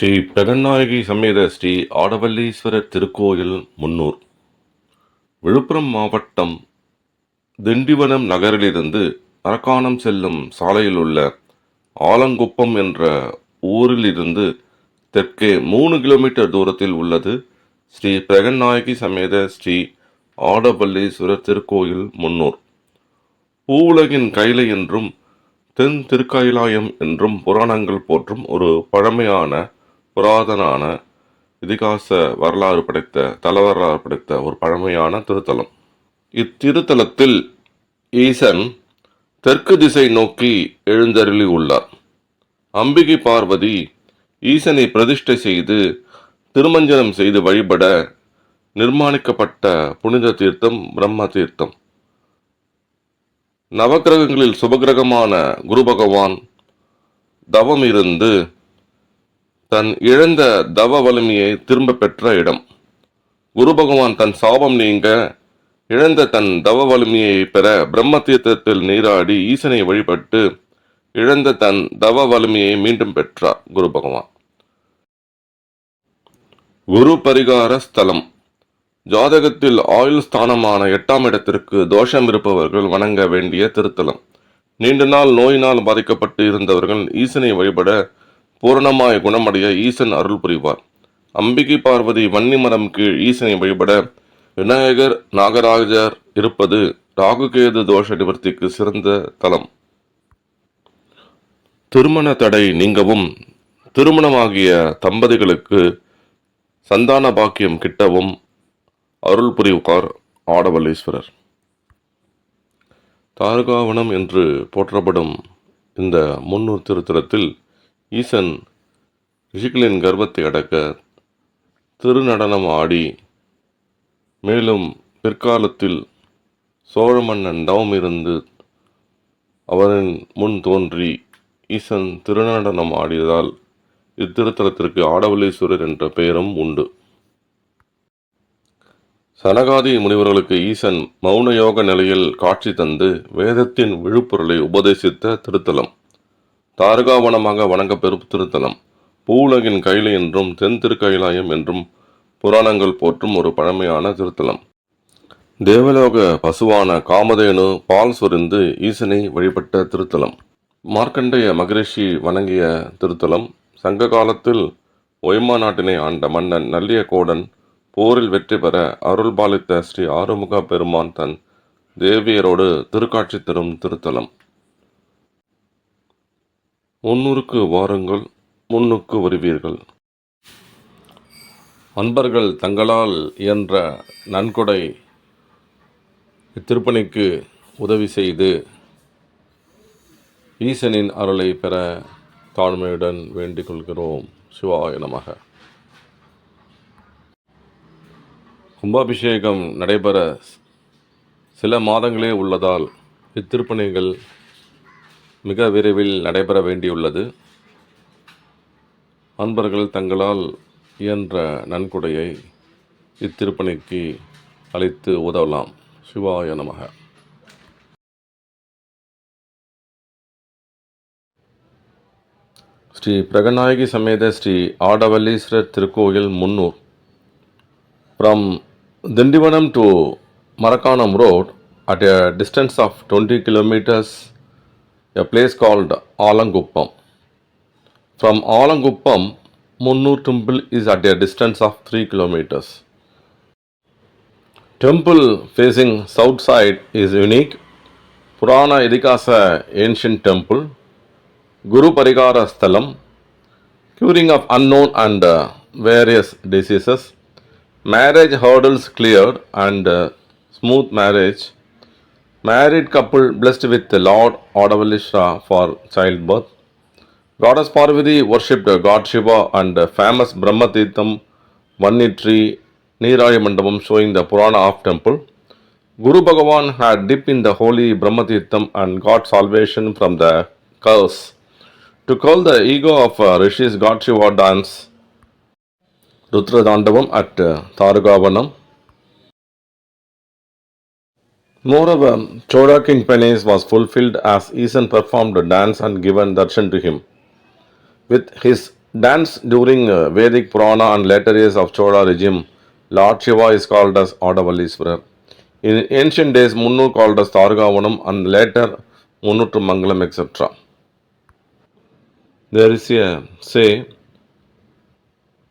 ஸ்ரீ பெருநாயகி சமேத ஸ்ரீ ஆடவல்லீஸ்வரர் திருக்கோயில் முன்னூர். விழுப்புரம் மாவட்டம் திண்டிவனம் நகரிலிருந்து அரக்காணம் செல்லும் சாலையில் உள்ள ஆலங்குப்பம் என்ற ஊரிலிருந்து தெற்கே மூணு கிலோமீட்டர் தூரத்தில் உள்ளது ஸ்ரீ பிரகநாயகி சமேத ஸ்ரீ ஆடவல்லீஸ்வரர் திருக்கோயில் முன்னூர். பூவுலகின் கைலை என்றும் தென் திருக்கயிலாயம் என்றும் புராணங்கள் போற்றும் ஒரு பழமையான புராதனான இதிகாச வரலாறு படைத்த தல வரலாறு படைத்த ஒரு பழமையான திருத்தலம். இத்திருத்தலத்தில் ஈசன் தெற்கு திசை நோக்கி எழுந்தருளி உள்ளார். அம்பிகை பார்வதி ஈசனை பிரதிஷ்டை செய்து திருமஞ்சனம் செய்து வழிபட நிர்மாணிக்கப்பட்ட புனித தீர்த்தம் பிரம்ம தீர்த்தம். நவக்கிரகங்களில் சுபகிரகமான குரு பகவான் தவம் இருந்து தன் இழந்த தவ வலிமையை திரும்ப பெற்ற இடம். குரு பகவான் தன் சாபம் நீங்க இழந்த தன் தவ வலிமையை பெற பிரம்ம தீர்த்தத்தில் நீராடி ஈசனை வழிபட்டு இழந்த தன் தவ வலிமையை மீண்டும் பெற்றார் குரு பகவான். குரு பரிகார ஸ்தலம். ஜாதகத்தில் ஆயுள் ஸ்தானமான எட்டாம் இடத்திற்கு தோஷம் இருப்பவர்கள் வணங்க வேண்டிய திருத்தலம். நீண்ட நாள் நோயினால் பாதிக்கப்பட்டு இருந்தவர்கள் ஈசனை வழிபட பூரணமாய் குணமடைய ஈசன் அருள் புரிவார். அம்பிகை பார்வதி வன்னிமரம் கீழ் ஈசனை வழிபட விநாயகர் நாகராஜர் இருப்பது ராகுகேது தோஷ நிவர்த்திக்கு சிறந்த தலம். திருமண தடை நீங்கவும் திருமணமாகிய தம்பதிகளுக்கு சந்தான பாக்கியம் கிட்டவும் அருள் புரிவார் ஆடவல்லீஸ்வரர். தாரகாவனம் என்று போற்றப்படும் இந்த முன்னூர் திருத்தலத்தில் ஈசன் ரிஷிகளின் கர்ப்பத்தை அடக்க திருநடனம் ஆடி மேலும் பிற்காலத்தில் சோழ மன்னன் தவம் இருந்து அவரின் முன் தோன்றி ஈசன் திருநடனம் ஆடியதால் இத்திருத்தலத்திற்கு ஆடவல்லீஸ்வரர் என்ற பெயரும் உண்டு. சனகாதி முனிவர்களுக்கு ஈசன் மௌன யோக நிலையில் காட்சி தந்து வேதத்தின் விழுப்பொருளை உபதேசித்த திருத்தலம். தாரகாவனமாக வணங்கப்பெறும் திருத்தலம். பூவுலகின் கைலை என்றும் தென் திருக்கைலாயம் என்றும் புராணங்கள் போற்றும் ஒரு பழமையான திருத்தலம். தேவலோக பசுவான காமதேனு பால் சொரிந்து ஈசனை வழிபட்ட திருத்தலம். மார்க்கண்டேய மகரிஷி வணங்கிய திருத்தலம். சங்க காலத்தில் ஒய்மா நாட்டினை ஆண்ட மன்னன் நல்லியகோடன் போரில் வெற்றி பெற அருள்பாலித்த ஸ்ரீ ஆறுமுக பெருமான் தன் தேவியரோடு திருக்காட்சி தரும் திருத்தலம். முன்னூறுக்கு வாருங்கள் முன்னுக்கு வருவீர்கள். அன்பர்கள் தங்களால் இயன்ற நன்கொடை இத்திருப்பணிக்கு உதவி செய்து ஈசனின் அருளை பெற தாழ்மையுடன் வேண்டிக் கொள்கிறோம். சிவாய நமக. கும்பாபிஷேகம் நடைபெற சில மாதங்களே உள்ளதால் இத்திருப்பணிகள் மிக விரைவில் நடைபெற வேண்டியுள்ளது. அன்பர்கள் தங்களால் இயன்ற நன்கொடையை இத்திருப்பணிக்கு அளித்து உதவலாம். சிவாய நமக. ஸ்ரீ பிரகநாயகி சமேத ஸ்ரீ ஆடவல்லீஸ்வரர் திருக்கோயில் Munnur. From Tindivanam to Marakkanam road at a distance of twenty kilometers a place called Alanguppam. From Alanguppam, Munnur temple is at a distance of 3 kilometers. Temple facing south side is unique. Purana Idikasa ancient temple. Guru Parigara Sthalam. Curing of unknown and uh, various diseases marriage hurdles cleared and uh, smooth marriage married couple blessed with the lord Odavalisha for childbirth. Goddess parvati worshipped god shiva and famous brahmatitham vanni tree neeraya mandapam showing the purana of temple. Guru bhagavan had dipped in the holy brahmatitham and got salvation from the curse. To curl the ego of uh, rishis god shiva dance Rudradhandavam at uh. Moreover, Choda King Penes was fulfilled as Eason performed a dance and given darshan to him. With his Dance during uh, Vedic Purana and later years of Chola regime, Lord Shiva is called as Adavalliswarar. In ancient days, Munnu called as Targavanam and later Munnutu Mangalam, etc. There is a say,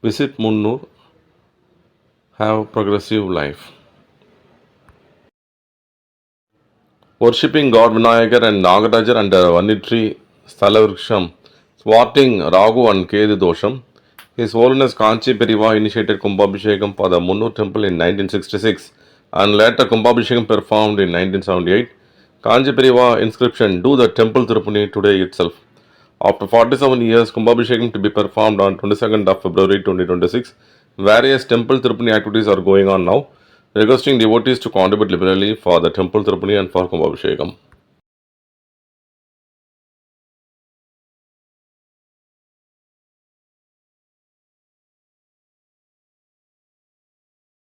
visit Munnur, have progressive life. Worshipping God Vinayagar and Nagarajar under Vanitri Stalavriksham, thwarting Ragu and Kedu Dosham, His Holiness Kanchi Periva initiated Kumbhabhishekam for the Munnu temple in 1966 and later Kumbhabhishekam performed in 1978. Kanchi Periva inscription Do the temple Tirupani today itself. After 47 years, Kumbhabhishekam to be performed on 22nd of February 2026. Various temple Tirupani activities are going on now. Requesting devotees to contribute liberally for the temple Tirupani and for Kumbhabhishekam.